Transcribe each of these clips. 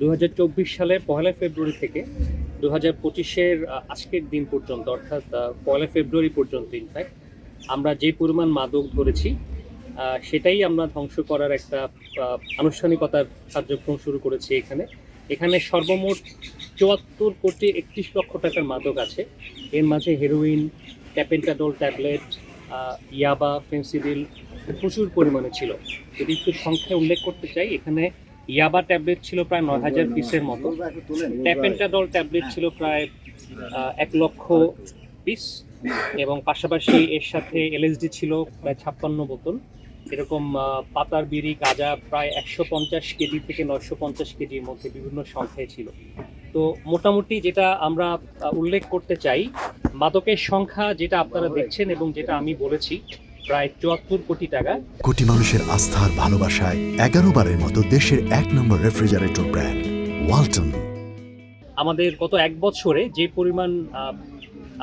দু সালে পহেলা ফেব্রুয়ারি থেকে দু হাজার পঁচিশের আজকের দিন পর্যন্ত, অর্থাৎ পয়লা ফেব্রুয়ারি পর্যন্ত ইনফ্যাক্ট আমরা যে পরিমাণ মাদক ধরেছি সেটাই আমরা ধ্বংস করার একটা আনুষ্ঠানিকতার কার্যক্রম শুরু করেছি এখানে। এখানে সর্বমোট চুয়াত্তর কোটি একত্রিশ লক্ষ টাকার মাদক আছে। এর মাঝে হেরোইন ট্যাপেন্টাডল ট্যাবলেট ইয়াবা ফেন্সিডিল প্রচুর পরিমাণে ছিল। যদি একটু সংখ্যা উল্লেখ করতে চাই, এখানে ইয়াবা ট্যাবলেট ছিল প্রায় নয় হাজার পিসের মতো। ট্যাপেন্টাডল ট্যাবলেট ছিল প্রায় এক লক্ষ পিস এবং পাশাপাশি এর সাথে এলএসডি ছিল প্রায় ছাপ্পান্ন বোতল। এরকম পাতার বিড়ি, গাঁজা প্রায় একশো পঞ্চাশ কেজি থেকে নয়শো পঞ্চাশ কেজির মধ্যে বিভিন্ন সংখ্যায় ছিল। তো মোটামুটি যেটা আমরা উল্লেখ করতে চাই, মাদকের সংখ্যা যেটা আপনারা দেখছেন এবং যেটা আমি বলেছি প্রায় চুয়াত্তর কোটি টাকা। কোটি মানুষের আস্থার ভালোবাসায় এগারো বারের মতো দেশের এক নম্বর রেফ্রিজারেটর ব্র্যান্ড ওয়ালটন। আমাদের গত এক বছরে যে পরিমাণ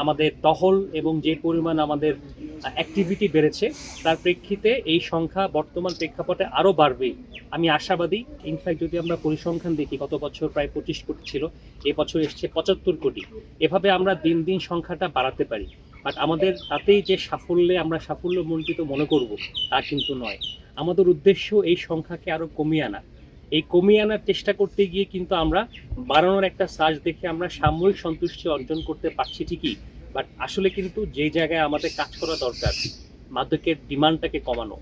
আমাদের টহল এবং যে পরিমাণ আমাদের অ্যাক্টিভিটি বেড়েছে তার প্রেক্ষিতে এই সংখ্যা বর্তমান প্রেক্ষাপটে আরও বাড়বে। আমি আশাবাদী ইনফ্যাক্ট যদি আমরা পরিসংখ্যান দেখি গত বছর প্রায় পঁচিশ কোটি ছিল এ বছর এসছে পঁচাত্তর কোটি। এভাবে আমরা দিন দিন সংখ্যাটা বাড়াতে পারি। বাট আমাদের তাতেই যে সাফল্যে আমরা সাফল্যমণ্ডিত মনে করব, তা কিন্তু নয়। আমাদের উদ্দেশ্য এই সংখ্যাকে আরও কমিয়ে আনা। এই কমিয়ে আনার চেষ্টা করতে গিয়ে কিন্তু আমরা বাড়ানোর একটা সাজ দেখে আমরা সাময়িক সন্তুষ্টি অর্জন করতে পারছি ঠিকই। বাট আসলে কিন্তু যে জায়গায় আমাদের কাজ করা দরকার, মাদকের ডিমান্ডটাকে কমানো,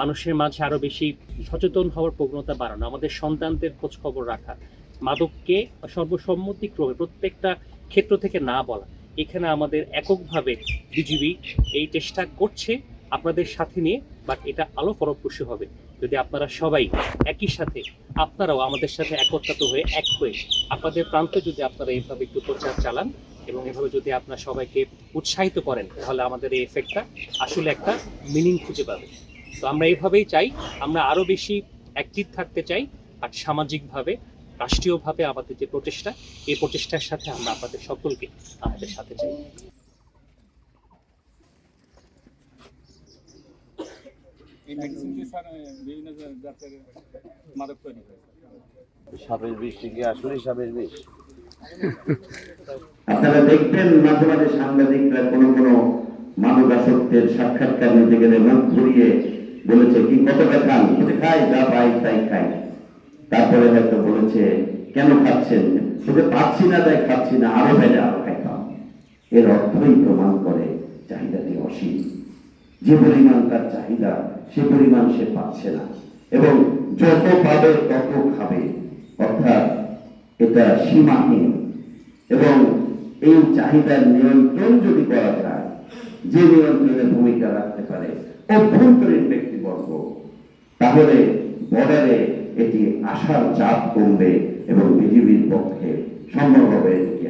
মানুষের মাঝে আরও বেশি সচেতন হওয়ার প্রবণতা বাড়ানো, আমাদের সন্তানদের খবর রাখা, মাদককে সর্বসম্মতিক্রমে প্রত্যেকটা ক্ষেত্র থেকে না বলা এখানে আমাদের এককভাবে বিজিবি এই চেষ্টা করছে আপনাদের সাথে নিয়ে বাট এটা আলো ফলপ্রসূ হবে। যদি আপনারা সবাই একই সাথে, আপনারাও আমাদের সাথে একত্রিত হয়ে এক হয়ে আপনাদের প্রান্তে যদি আপনারা এইভাবে একটু প্রচার চালান এবং এভাবে যদি আপনারা সবাইকে উৎসাহিত করেন, তাহলে আমাদের এই এফেক্টটা আসলে একটা মিনিং খুঁজে পাবে। তো আমরা এইভাবেই চাই, আমরা আরও বেশি অ্যাক্টিভ থাকতে চাই আর সামাজিকভাবে রাষ্ট্রীয়ভাবে আমাদের যে প্রচেষ্টা এই প্রচেষ্টার সাথে আমরা আপনাদের সকলকে আমাদের সাথে চাই সাপের বিষ আসলে সাপের বিষ আপনারা দেখবেন মাঝে মাঝে সাংবাদিকরা কোনো কোনো মানবাসক্তের সাক্ষাৎকার নিতে গেলে মুখ ঘুরিয়ে বলেছে কি কতটা খান? খাই যা পাই তাই খাই। তারপরে হয়তো বলেছে, কেন খাচ্ছেন? তোকে পাচ্ছি না, তাই খাচ্ছি না। আরও পেলে আরও খাইতাম এর অর্থই প্রমাণ করে চাহিদাটি অসীম। যে পরিমাণ তার চাহিদা, সে পরিমাণ সে পাচ্ছে না। এবং যত পাবে, তত খাবে। অর্থাৎ এটা সীমাহীন। এবং এই চাহিদার নিয়ন্ত্রণ যদি করা যায়, যে নিয়ন্ত্রণের ভূমিকা রাখতে পারে অভ্যন্তরীণ ব্যক্তিবর্গ, তাহলে বর্ডারে এটি আশার চাপ কমবে এবং বিজেপির পক্ষে সম্ভব হবে এটিকে